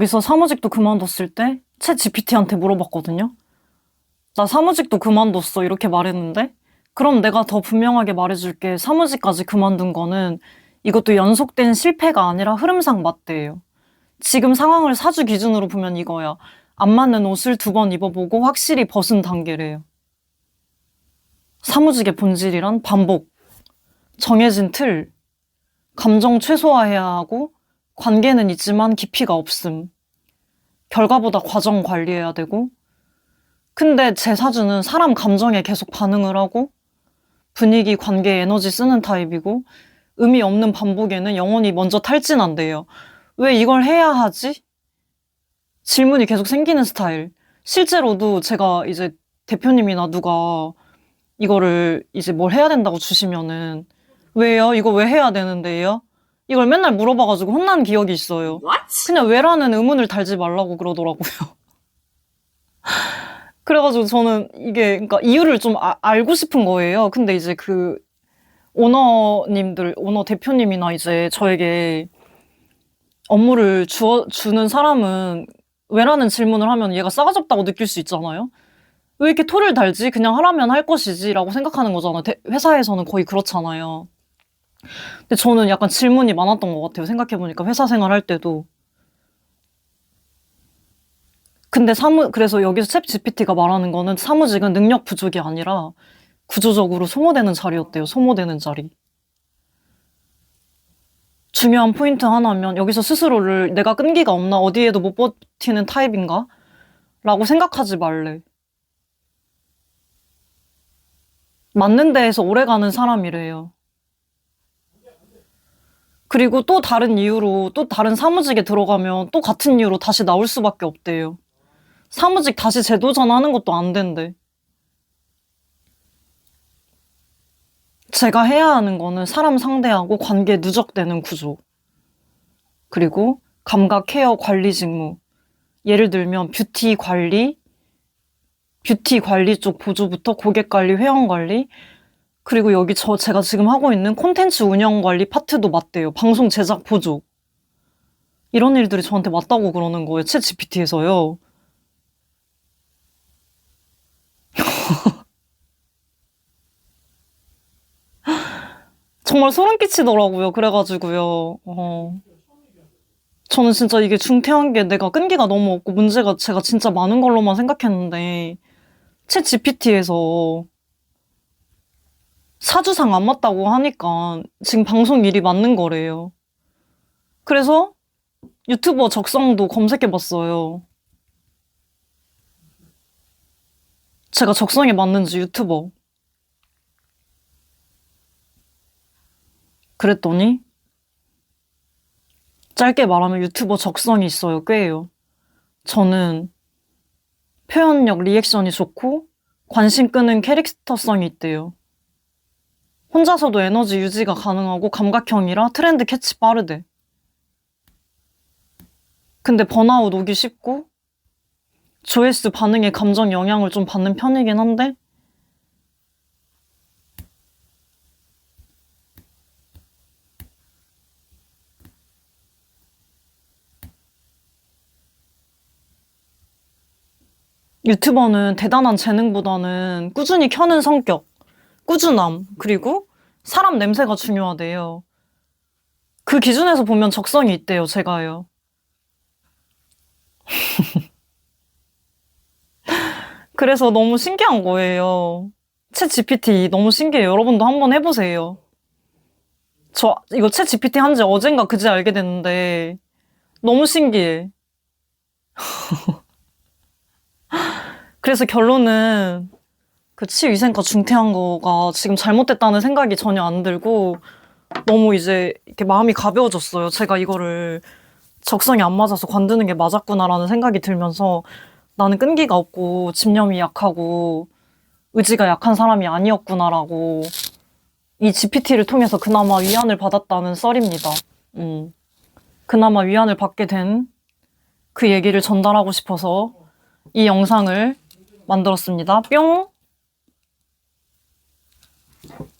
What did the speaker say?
거기서 사무직도 그만뒀을 때 채 GPT한테 물어봤거든요. 나 사무직도 그만뒀어. 이렇게 말했는데 그럼 내가 더 분명하게 말해줄게. 사무직까지 그만둔 거는 이것도 연속된 실패가 아니라 흐름상 맞대요. 지금 상황을 사주 기준으로 보면 이거야. 안 맞는 옷을 두 번 입어보고 확실히 벗은 단계래요. 사무직의 본질이란 반복, 정해진 틀, 감정 최소화해야 하고 관계는 있지만 깊이가 없음. 결과보다 과정 관리해야 되고. 근데 제 사주는 사람 감정에 계속 반응을 하고 분위기, 관계, 에너지 쓰는 타입이고 의미 없는 반복에는 영혼이 먼저 탈진한대요. 왜 이걸 해야 하지? 질문이 계속 생기는 스타일. 실제로도 제가 이제 대표님이나 누가 이거를 이제 뭘 해야 된다고 주시면은 왜요? 이거 왜 해야 되는데요? 이걸 맨날 물어봐가지고 혼난 기억이 있어요. What? 그냥 왜라는 의문을 달지 말라고 그러더라고요. 그래가지고 저는 이게 그러니까 이유를 좀 아- 알고 싶은 거예요. 근데 이제 그 오너님들, 오너 대표님이나 이제 저에게 업무를 주어, 주는 사람은 왜라는 질문을 하면 얘가 싸가지 없다고 느낄 수 있잖아요. 왜 이렇게 토를 달지? 그냥 하라면 할 것이지라고 생각하는 거잖아요. 대- 회사에서는 거의 그렇잖아요. 근데 저는 약간 질문이 많았던 것 같아요. 생각해보니까 회사 생활 할 때도. 근데 사무, 그래서 여기서 챗 GPT가 말하는 거는 사무직은 능력 부족이 아니라 구조적으로 소모되는 자리였대요. 소모되는 자리. 중요한 포인트 하나면 여기서 스스로를 내가 끈기가 없나 어디에도 못 버티는 타입인가? 라고 생각하지 말래. 맞는 데에서 오래 가는 사람이래요. 그리고 또 다른 이유로 또 다른 사무직에 들어가면 또 같은 이유로 다시 나올 수밖에 없대요. 사무직 다시 재도전하는 것도 안 된대. 제가 해야 하는 거는 사람 상대하고 관계 누적되는 구조. 그리고 감각 케어 관리 직무. 예를 들면 뷰티 관리, 뷰티 관리 쪽 보조부터 고객 관리, 회원 관리, 그리고 여기 저 제가 지금 하고 있는 콘텐츠 운영 관리 파트도 맞대요. 방송 제작 보조. 이런 일들이 저한테 맞다고 그러는 거예요. 챗 GPT에서요. 정말 소름 끼치더라고요. 그래가지고요. 어. 저는 진짜 이게 중태한 게 내가 끈기가 너무 없고 문제가 제가 진짜 많은 걸로만 생각했는데 챗 GPT에서 사주상 안 맞다고 하니까 지금 방송 일이 맞는 거래요. 그래서 유튜버 적성도 검색해 봤어요. 제가 적성에 맞는지 유튜버. 그랬더니 짧게 말하면 유튜버 적성이 있어요. 꽤요. 저는 표현력, 리액션이 좋고 관심 끄는 캐릭터성이 있대요. 혼자서도 에너지 유지가 가능하고 감각형이라 트렌드 캐치 빠르대. 근데 번아웃 오기 쉽고 조회수 반응에 감정 영향을 좀 받는 편이긴 한데 유튜버는 대단한 재능보다는 꾸준히 켜는 성격, 꾸준함, 그리고 사람 냄새가 중요하대요. 그 기준에서 보면 적성이 있대요, 제가요. 그래서 너무 신기한 거예요. 챗 GPT 너무 신기해요. 여러분도 한번 해보세요. 저 이거 챗 GPT 한 지 어젠가 그제 알게 됐는데 너무 신기해. 그래서 결론은 그 치위생과 중퇴한 거가 지금 잘못됐다는 생각이 전혀 안 들고 너무 이제 이렇게 마음이 가벼워졌어요. 제가 이거를 적성이 안 맞아서 관두는 게 맞았구나라는 생각이 들면서 나는 끈기가 없고 집념이 약하고 의지가 약한 사람이 아니었구나라고 이 GPT를 통해서 그나마 위안을 받았다는 썰입니다. 음. 그나마 위안을 받게 된 그 얘기를 전달하고 싶어서 이 영상을 만들었습니다. 뿅! Thank you.